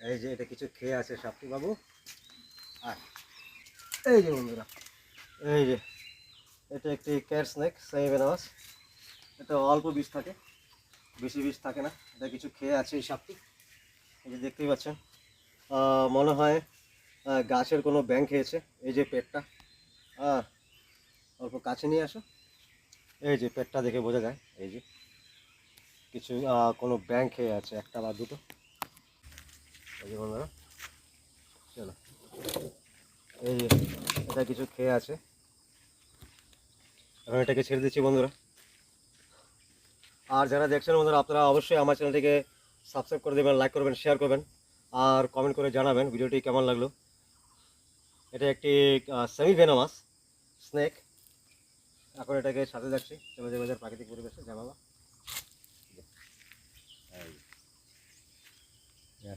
এই যে এটা কিছু খেয়ে আছে সাপটি বাবু আর এই যে বন্ধুরা এই যে এটা একটি ক্যাট স্নেক সেমি বেনামাস এটা অল্প বিষ থাকে বেশি বিষ থাকে না। এটা কিছু খেয়ে আছে এই সাপটি। এই যে দেখতেই পাচ্ছেন মনে হয় গাছের কোনো ব্যাং খেয়েছে। এই যে পেটটা আহ, অল্প কাছে নিয়ে আসো। এই যে পেটটা দেখে বোঝা যায় এই যে কিছু কোনো ব্যাং খেয়ে আছে একটা বা দুটো। এই যে বন্ধুরা চলো। এই এটা কিছু খেয়ে আছে। এখন এটাকে ছেড়ে দিচ্ছি বন্ধুরা। আর যারা দেখছেন বন্ধুরা, আপনারা অবশ্যই আমার চ্যানেলটিকে সাবস্ক্রাইব করে দেবেন লাইক করবেন শেয়ার করবেন, আর কমেন্ট করে জানাবেন ভিডিওটি কেমন লাগল। এটা একটি সেমি ভেনামাস স্নেক এখন এটাকে সাথে যাচ্ছি। প্রাকৃতিক পরিবেশে যা বাবা।